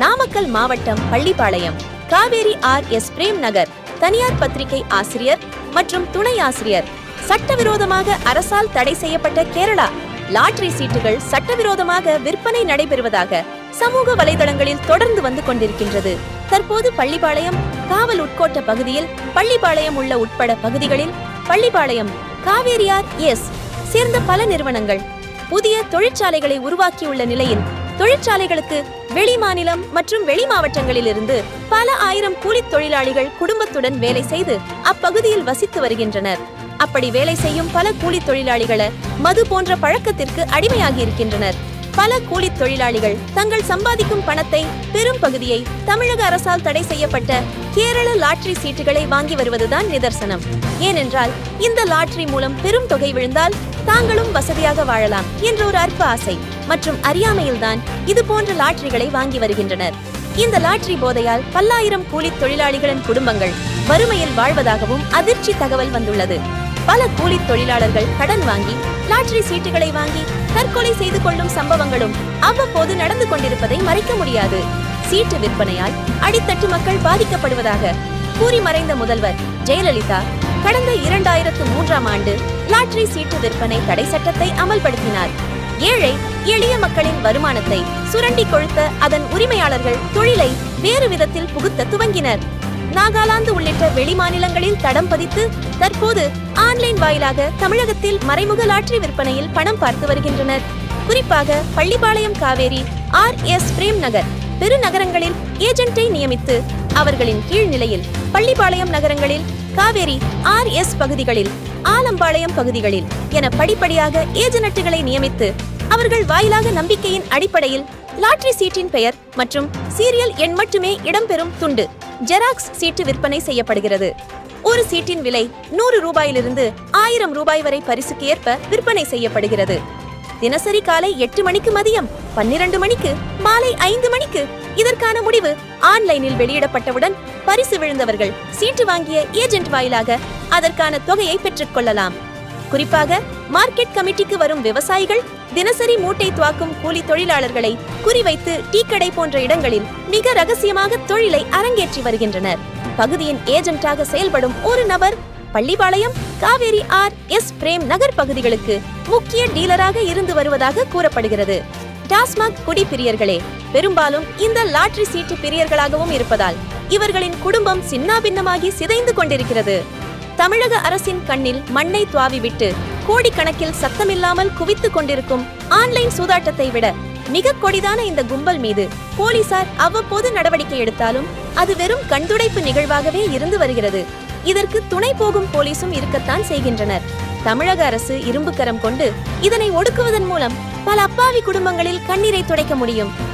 நாமக்கல் மாவட்டம் Pallipalayam. Kaveri R S Prem Nagar தனியார் பத்திரிகை ஆசிரியர் மற்றும் துணை ஆசிரியர். சட்டவிரோதமாக அரசால் தடை செய்யப்பட்ட கேரளா. லாட்டரி சீட்டுகள் சட்டவிரோதமாக விற்பனை நடைபெறுவதாக சமூக வலைதளங்களில் தொடர்ந்து வந்து கொண்டிருக்கின்றது. தற்போது பள்ளிப்பாளையம் காவல் உட்கோட்ட பகுதியில் பள்ளிப்பாளையம் உள்ள உட்பட பகுதிகளில் பள்ளிப்பாளையம் காவேரியார் எஸ் சேர்ந்த பல நிறுவனங்கள். புதிய தொழிற்சாலைகளை உருவாக்கியுள்ள நிலையில் தொழிற்சாலைகளுக்கு வெளி மாநிலம் மற்றும் வெளி மாவட்டங்களிலிருந்து பல ஆயிரம் கூலித் தொழிலாளிகள் குடும்பத்துடன் வேலை செய்து அப்பகுதியில் வசித்து வருகின்றனர். அப்படி வேலை செய்யும் பல கூலித் தொழிலாளிகள மது போன்ற பழக்கத்திற்கு அடிமையாகி இருக்கின்றனர். பல கூலித் தொழிலாளிகள் தங்கள் சம்பாதிக்கும் பணத்தை பெரும் பகுதியை தமிழக அரசால் தடை செய்யப்பட்ட கேரள லாட்டரி சீட்டுகளை வாங்கி வருவதுதான் நிதர்சனம். ஏனென்றால் இந்த லாட்டரி மூலம் பெரும் தொகை விழுந்தால் தாங்களும் வசதியாக வாழலாம் என்ற ஒரு அற்ப ஆசை. மற்றும் அறியாமையில்தான் இது போன்ற லாட்டரிகளை வாங்கி வருகின்றனர். இந்த லாட்டரி போதையால் பல்லாயிரம் கூலித் தொழிலாளிகளின் குடும்பங்கள் வறுமையில் வாழ்வதாகவும் அதிர்ச்சி தகவல் வந்துள்ளது. பல கூலித் தொழிலாளர்கள் கடன் வாங்கி லாட்டரி சீட்டுகளை வாங்கி தற்கொலை செய்து கொள்ளும் சம்பவங்களும் அவ்வப்போது நடந்து கொண்டிருப்பதை மறைக்க முடியாது. சீட்டு விற்பனையால் அடித்தட்டு மக்கள் பாதிக்கப்படுவதாக கூறி மறைந்த முதல்வர் ஜெயலலிதா கடந்த இரண்டாயிரத்து மூன்றாம் ஆண்டு லாட்டரி சீட்டு விற்பனை தடை சட்டத்தை அமல்படுத்தினார். ஏழை எளிய மக்களின் வருமானத்தை சுரண்டி கொழுத்த அதன் உரிமையாளர்கள் தொழிலை வேறு விதத்தில் புகுத்த துவங்கினர். நாகாலாந்து உள்ளிட்ட வெளிமாநிலங்களில் தடம் பதித்து தற்போது ஆன்லைன் வாயிலாக தமிழகத்தில் மறைமுக லாட்டரி விற்பனையில் பணம் பார்த்து வருகின்றனர். குறிப்பாக பள்ளிப்பாளையம் காவேரி ஆர் எஸ் பிரேம் நகர் பெருநகரங்களில் ஏஜென்ட்டை நியமித்து அவர்களின் கீழ்நிலையில் பள்ளிப்பாளையம் நகரங்களில் காவேரி ஆர் எஸ் பகுதிகளில் ஆலம்பாளையம் பகுதிகளில் என படிப்படியாக ஏஜெனட்டுகளை நியமித்து அவர்கள் வாயிலாக நம்பிக்கையின் அடிப்படையில் லாட்டரி சீட்டின் பெயர் மற்றும் சீரியல் எண் மட்டுமே இடம்பெறும் துண்டு ஜெராக்ஸ் சீட்டு விற்பனை செய்யப்படுகிறது. ஒரு சீட்டின் விலை நூறு ரூபாயிலிருந்து ஆயிரம் ரூபாய் வரை பரிசுக்கு ஏற்ப விற்பனை செய்யப்படுகிறது. தினசரி காலை எட்டு மணிக்கு மதியம் பன்னிரண்டு மணிக்கு மாலை ஐந்து மணிக்கு. இதற்கான முடிவு ஆன்லைனில் வெளியிடப்பட்டவுடன் பரிசு விழுந்தவர்கள் சீட்டு வாங்கிய ஏஜென்ட் வாயிலாக அதற்கான தொகையை பெற்றுக்கொள்ளலாம் குறிப்பாக மார்க்கெட் கமிட்டிக்கு வரும் விவசாயிகள் தினசரி மூட்டை துவாக்கும் கூலி தொழிலாளர்களை குறிவைத்து டீ கடை போன்ற இடங்களில் மிக ரகசியமாக தொழிலை அரங்கேற்றி வருகின்றனர். பகுதியின் ஏஜென்ட்டாக செயல்படும் ஒரு நபர் பள்ளிபாளையம் காவேரி ஆர் எஸ் பிரேம் நகர் பகுதிகளுக்கு முக்கிய டீலராக இருந்து வருவதாக கூறப்படுகிறது. டாஸ்மாக் குடி பிரியர்களே பெரும்பாலும் இந்த லாட்டரி சீட்டு பிரியர்களாகவும் இருப்பதால் இவர்களின் குடும்பம் சின்னாபின்னமாகி சிதைந்து கொண்டிருக்கிறது. தமிழக அரசின் கண்ணில் மண்ணை துவாவிவிட்டு கோடிக்கணக்கில் சத்தமில்லாமல் குவித்துக் கொண்டிருக்கும் ஆன்லைன் சூதாட்டத்தை விட மிக கொடிதான இந்த கும்பல் மீது போலீசார் அவ்வப்போது நடவடிக்கை எடுத்தாலும் அது வெறும் கண்துடைப்பு நிகழ்வாகவே இருந்து வருகிறது. இதற்கு துணை போகும் போலீசும் இருக்கத்தான் செய்கின்றனர். தமிழக அரசு இரும்புக்கரம் கொண்டு இதனை ஒடுக்குவதன் மூலம் பல அப்பாவி குடும்பங்களில் கண்ணீரை துடைக்க முடியும்.